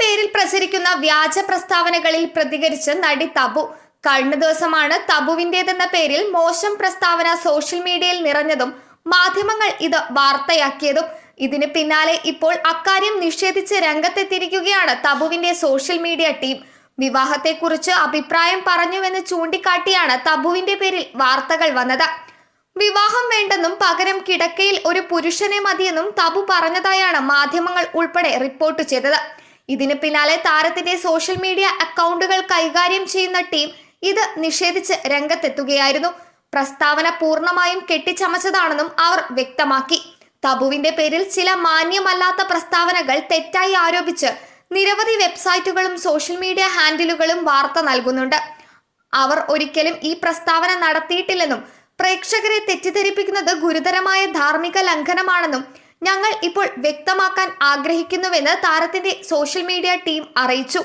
പേരിൽ പ്രചരിക്കുന്ന വ്യാജ പ്രസ്താവനകളിൽ പ്രതികരിച്ച് നടി തബു. കഴിഞ്ഞ ദിവസമാണ് തബുവിന്റേതെന്ന പേരിൽ മോശം പ്രസ്താവന സോഷ്യൽ മീഡിയയിൽ നിറഞ്ഞതും മാധ്യമങ്ങൾ ഇത് വാർത്തയാക്കിയതും. ഇതിന് പിന്നാലെ ഇപ്പോൾ അക്കാര്യം നിഷേധിച്ച് രംഗത്തെത്തിയിരിക്കുകയാണ് തബുവിന്റെ സോഷ്യൽ മീഡിയ ടീം. വിവാഹത്തെക്കുറിച്ച് അഭിപ്രായം പറഞ്ഞുവെന്ന് ചൂണ്ടിക്കാട്ടിയാണ് തബുവിന്റെ പേരിൽ വാർത്തകൾ വന്നത്. വിവാഹം വേണ്ടെന്നും പകരം കിടക്കയിൽ ഒരു പുരുഷനെ മതിയെന്നും തബു പറഞ്ഞതായാണ് മാധ്യമങ്ങൾ ഉൾപ്പെടെ റിപ്പോർട്ട് ചെയ്തത്. ഇതിന് പിന്നാലെ താരത്തിന്റെ സോഷ്യൽ മീഡിയ അക്കൗണ്ടുകൾ കൈകാര്യം ചെയ്യുന്ന ടീം ഇത് നിഷേധിച്ച് രംഗത്തെത്തുകയായിരുന്നു. പ്രസ്താവന പൂർണമായും കെട്ടിച്ചമച്ചതാണെന്നും അവർ വ്യക്തമാക്കി. തബുവിന്റെ പേരിൽ ചില മാന്യമല്ലാത്ത പ്രസ്താവനകൾ തെറ്റായി ആരോപിച്ച് നിരവധി വെബ്സൈറ്റുകളും സോഷ്യൽ മീഡിയ ഹാൻഡിലുകളും വാർത്ത നൽകുന്നുണ്ട്. അവർ ഒരിക്കലും ഈ പ്രസ്താവന നടത്തിയിട്ടില്ലെന്നും പ്രേക്ഷകരെ തെറ്റിദ്ധരിപ്പിക്കുന്നത് ഗുരുതരമായ ധാർമ്മിക ലംഘനമാണെന്നും ഞങ്ങൾ ഇപ്പോൾ വ്യക്തമാക്കാൻ ആഗ്രഹിക്കുന്നുവെന്ന് താരത്തിന്റെ സോഷ്യൽ മീഡിയ ടീം അറിയിച്ചു.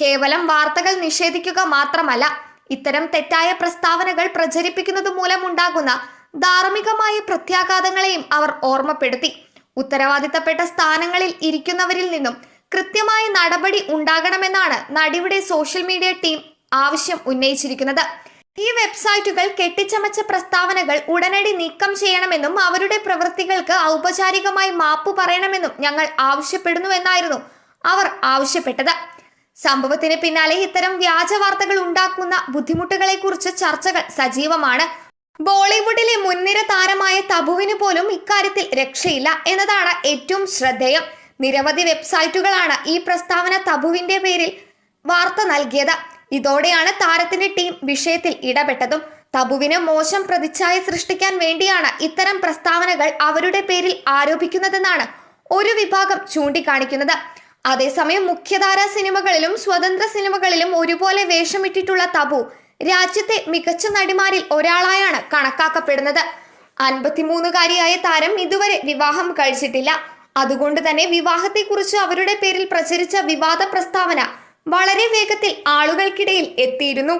കേവലം വാർത്തകൾ നിഷേധിക്കുക മാത്രമല്ല ഇത്തരം തെറ്റായ പ്രസ്താവനകൾ പ്രചരിപ്പിക്കുന്നത് മൂലമുണ്ടാകുന്ന ധാർമ്മികമായ പ്രത്യാഘാതങ്ങളെയും അവർ ഓർമ്മപ്പെടുത്തി. ഉത്തരവാദിത്തപ്പെട്ട സ്ഥാനങ്ങളിൽ ഇരിക്കുന്നവരിൽ നിന്നും കൃത്യമായ നടപടി ഉണ്ടാകണമെന്നാണ് നടിയുടെ സോഷ്യൽ മീഡിയ ടീം ആവശ്യം ഉന്നയിച്ചിരിക്കുന്നത്. ഈ വെബ്സൈറ്റുകൾ കെട്ടിച്ചമച്ച പ്രസ്താവനകൾ ഉടനടി നീക്കം ചെയ്യണമെന്നും അവരുടെ പ്രവൃത്തികൾക്ക് ഔപചാരികമായി മാപ്പ് പറയണമെന്നും ഞങ്ങൾ ആവശ്യപ്പെടുന്നുവെന്നായിരുന്നു അവർ ആവശ്യപ്പെട്ടത്. സംഭവത്തിന് പിന്നാലെ ഇത്തരം വ്യാജ വാർത്തകൾ ഉണ്ടാക്കുന്ന ബുദ്ധിമുട്ടുകളെക്കുറിച്ച് ചർച്ചകൾ സജീവമാണ്. ബോളിവുഡിലെ മുൻനിര താരമായ തബുവിന് പോലും ഇക്കാര്യത്തിൽ രക്ഷയില്ല എന്നതാണ് ഏറ്റവും ശ്രദ്ധേയം. നിരവധി വെബ്സൈറ്റുകളാണ് ഈ പ്രസ്താവന തബുവിന്റെ പേരിൽ വാർത്ത നൽകിയത്. ഇതോടെയാണ് താരത്തിന്റെ ടീം വിഷയത്തിൽ ഇടപെട്ടതും. തബുവിന് മോശം പ്രതിച്ഛായ സൃഷ്ടിക്കാൻ വേണ്ടിയാണ് ഇത്തരം പ്രസ്താവനകൾ അവരുടെ പേരിൽ ആരോപിക്കുന്നതെന്നാണ് ഒരു വിഭാഗം ചൂണ്ടിക്കാണിക്കുന്നത്. അതേസമയം മുഖ്യധാര സിനിമകളിലും സ്വതന്ത്ര സിനിമകളിലും ഒരുപോലെ വേഷമിട്ടിട്ടുള്ള തബു രാജ്യത്തെ മികച്ച നടിമാരിൽ ഒരാളായാണ് കണക്കാക്കപ്പെടുന്നത്. അൻപത്തിമൂന്നുകാരിയായ താരം ഇതുവരെ വിവാഹം കഴിച്ചിട്ടില്ല. അതുകൊണ്ട് തന്നെ വിവാഹത്തെക്കുറിച്ച് അവരുടെ പേരിൽ പ്രചരിച്ച വിവാദ പ്രസ്താവന വളരെ വേഗത്തിൽ ആളുകൾക്കിടയിൽ എത്തിയിരുന്നു.